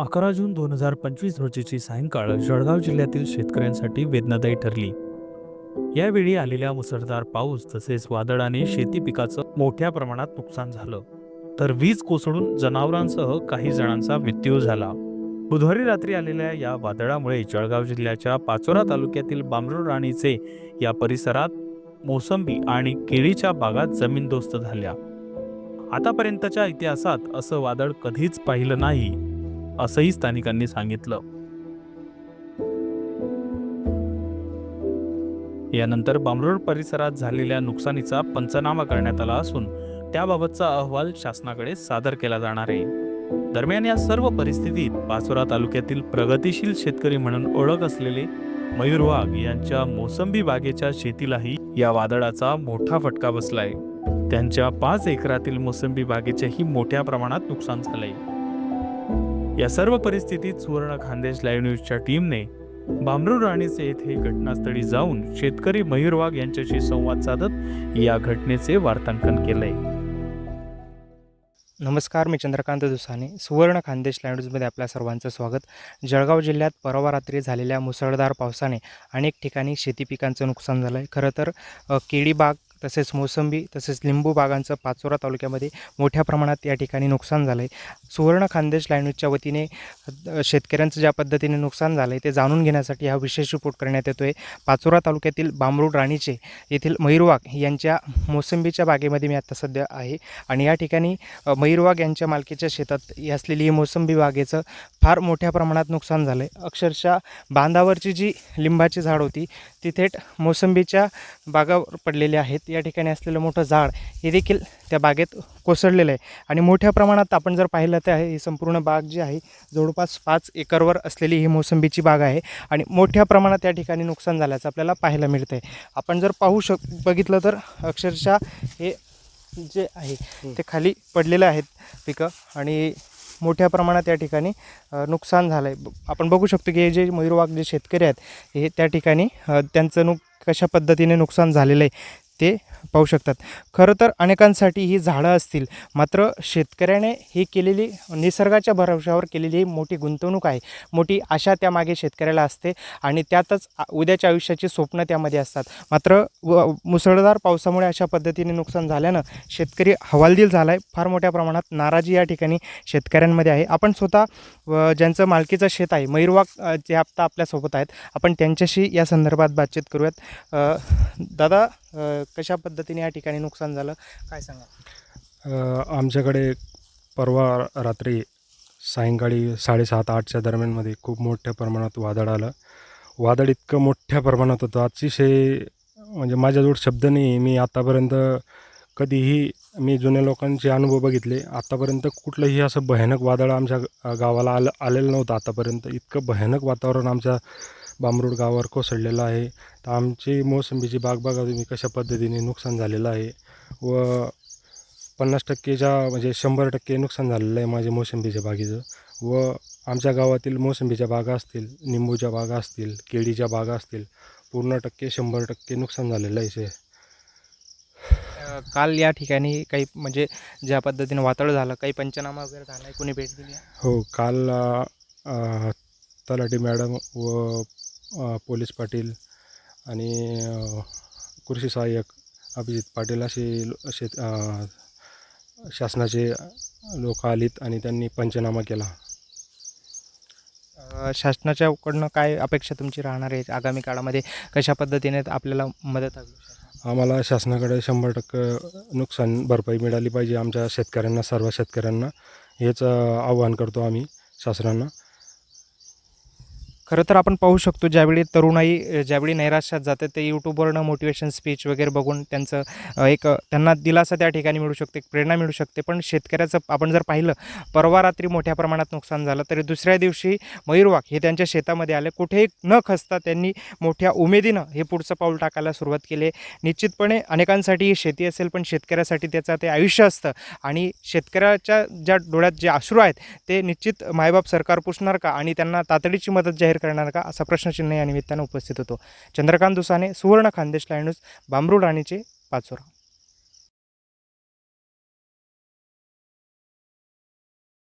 अकरा जून दोन हजार पंचवीस रोजीची सायंकाळ जळगाव जिल्ह्यातील शेतकऱ्यांसाठी वेदनादायी ठरली. यावेळी आलेल्या मुसळधार पाऊस तसेच वादळाने शेती पिकाचं मोठ्या प्रमाणात नुकसान झालं. तर वीज कोसळून जनावरांसह काही जणांचा मृत्यू झाला. बुधवारी रात्री आलेल्या या वादळामुळे जळगाव जिल्ह्याच्या पाचोरा तालुक्यातील बामरोड राणीचे या परिसरात मोसंबी आणि केळीच्या बागात जमीनदोस्त झाल्या. आतापर्यंतच्या इतिहासात असं वादळ कधीच पाहिलं नाही. असंही स्थानिकांनी सांगितलं. यानंतर बामरोड परिसरात झालेल्या नुकसानीचा पंचनामा करण्यात आला असून त्याबाबतचा अहवाल शासनाकडे सादर केला जाणार आहे. दरम्यान या सर्व परिस्थितीत पाचोरा तालुक्यातील प्रगतिशील शेतकरी म्हणून ओळख असलेले मयूर वाघ यांच्या मोसंबी बागेच्या शेतीलाही या वादळाचा मोठा फटका बसलाय. त्यांच्या पाच एकरातील मोसंबी बागेचेही मोठ्या प्रमाणात नुकसान झालंय. या सर्व परिस्थितीत सुवर्ण खानदेश लाईव्ह न्यूजच्या टीमने बामरू राणीचे येथे घटनास्थळी जाऊन शेतकरी मयूर वाघ यांच्याशी संवाद साधत या घटनेचे वार्तांकन केले नमस्कार मी चंद्रकांत दुसाने. सुवर्ण खानदेश लँडूजमध्ये आपल्या सर्वांचं स्वागत. जळगाव जिल्ह्यात परवा रात्री झालेल्या मुसळधार पावसाने अनेक ठिकाणी शेती पिकांचं नुकसान झालं आहे खरं तर केळीबाग तसेच मोसंबी तसेच लिंबू बागांचं पाचोरा तालुक्यामध्ये मोठ्या प्रमाणात या ठिकाणी नुकसान झालं आहे सुवर्ण खानदेश लँडूजच्या वतीने शेतकऱ्यांचं ज्या पद्धतीने नुकसान झालं आहे ते जाणून घेण्यासाठी हा विशेष रिपोर्ट करण्यात येतो आहे पाचोरा तालुक्यातील बांबरूड राणीचे येथील मयूरवाग यांच्या मोसंबीच्या बागेमध्ये मी आता सध्या आहे आणि या ठिकाणी अ, यांच्या मालकीच्या शेतात ही असलेली मोसंबी बागेचं फार मोठ्या प्रमाणात नुकसान झालं आहे अक्षरशः बांधावरची जी लिंबाची झाड होती ती थेट मोसंबीच्या बागावर पडलेली आहेत. या ठिकाणी असलेलं मोठं झाड हे देखील त्या बागेत कोसळलेलं आहे. आणि मोठ्या प्रमाणात आपण जर पाहिलं तर ही संपूर्ण बाग जी आहे जवळपास पाच एकरवर असलेली ही मोसंबीची बाग आहे. आणि मोठ्या प्रमाणात त्या ठिकाणी नुकसान झाल्याचं आपल्याला पाहायला मिळतं आहे आपण जर पाहू शक बघितलं तर अक्षरशः हे जे आहे ते खाली पडलेलं आहेत पिकं. आणि मोठ्या प्रमाणात या ठिकाणी नुकसान झालं आहे आपण बघू शकतो की हे जे मयूरवाग जे शेतकरी आहेत हे त्या ठिकाणी त्यांचं नुक कशा पद्धतीने नुकसान झालेलं आहे ते पाहू शकतात. खरं तर अनेकांसाठी ही झाडं असतील मात्र शेतकऱ्याने ही केलेली निसर्गाच्या भरवशावर केलेली ही मोठी गुंतवणूक आहे. मोठी आशा त्यामागे शेतकऱ्याला असते आणि त्यातच आ- उद्याच्या आयुष्याची स्वप्न त्यामध्ये असतात. मात्र व मुसळधार पावसामुळे अशा पद्धतीने नुकसान झाल्यानं शेतकरी हवालदिल झाला आहे फार मोठ्या प्रमाणात नाराजी या ठिकाणी शेतकऱ्यांमध्ये आहे. आपण स्वतः व ज्यांचं मालकीचं शेत आहे मयूरवाग जे आत्ता आपल्यासोबत आहेत आपण त्यांच्याशी या संदर्भात बातचीत करूयात. दादा कशा पद्धती पद्धतीने या ठिकाणी नुकसान झालं काय सांगा आमच्याकडे परवा रात्री सायंकाळी साडेसात आठच्या दरम्यानमध्ये खूप मोठ्या प्रमाणात वादळ आलं. वादळ इतकं मोठ्या प्रमाणात होतं. अतिशय म्हणजे माझ्याजवळ शब्द नाही मी आतापर्यंत कधीही मी जुन्या लोकांचे अनुभव बघितले. आत्तापर्यंत कुठलंही असं भयानक वादळ आमच्या गावाला आलं आलेलं नव्हतं. आतापर्यंत इतकं भयानक वातावरण आमच्या बामरूड गावावर कोसळलेलं आहे. तर आमची मोसंबीची बाग बघा तुम्ही कशा पद्धतीने नुकसान झालेलं आहे. व पन्नास टक्केच्या म्हणजे शंभर टक्के नुकसान झालेलं आहे माझ्या मोसंबीच्या बागेचं. व आमच्या गावातील मोसंबीच्या बागा असतील निंबूच्या बागा असतील केळीच्या बागा असतील पूर्ण टक्के शंभर टक्के नुकसान झालेलं आहे काल या ठिकाणी काही म्हणजे ज्या पद्धतीने वादळ झालं काही पंचनामा वगैरे झाला आहे कोणी भेट दिली? हो काल तलाठी मॅडम व पोलीस पाटील आणि कृषी सहाय्यक अभिजित पाटील असे शेत शासनाचे लोक आलीत आणि त्यांनी पंचनामा केला. शासनाच्याकडनं काय अपेक्षा तुमची राहणार आहे आगामी काळामध्ये? कशा पद्धतीने आपल्याला मदत हवी? आम्हाला शासनाकडे शंभर टक्के नुकसान भरपाई मिळाली पाहिजे आमच्या शेतकऱ्यांना सर्व शेतकऱ्यांना. हेच आव्हान करतो आम्ही शासनांना. खरं तर आपण पाहू शकतो ज्यावेळी तरुणाई ज्यावेळी नैराश्यात जाते ते यूट्यूबवरनं मोटिवेशन स्पीच वगैरे बघून त्यांचं एक त्यांना दिलासा त्या ठिकाणी मिळू शकते एक प्रेरणा मिळू शकते. पण शेतकऱ्याचं आपण जर पाहिलं परवा रात्री मोठ्या प्रमाणात नुकसान झालं तरी दुसऱ्या दिवशी मयूरवाग हे त्यांच्या शेतामध्ये आले. कुठेही न खसता त्यांनी मोठ्या उमेदीनं हे पुढचं पाऊल टाकायला सुरुवात केली. निश्चितपणे अनेकांसाठी ही शेती असेल पण शेतकऱ्यासाठी त्याचं ते आयुष्य असतं. आणि शेतकऱ्याच्या ज्या डोळ्यात जे अश्रू आहेत ते निश्चित मायबाप सरकार पुसणार का? आणि त्यांना तातडीची मदत जाहीर करणार का असा प्रश्नचिन्ह या निमित्तानं उपस्थित होतो. चंद्रकांत दुसाने सुवर्ण खानदेश लायनूस बांबरू राणीचे पाचोरा.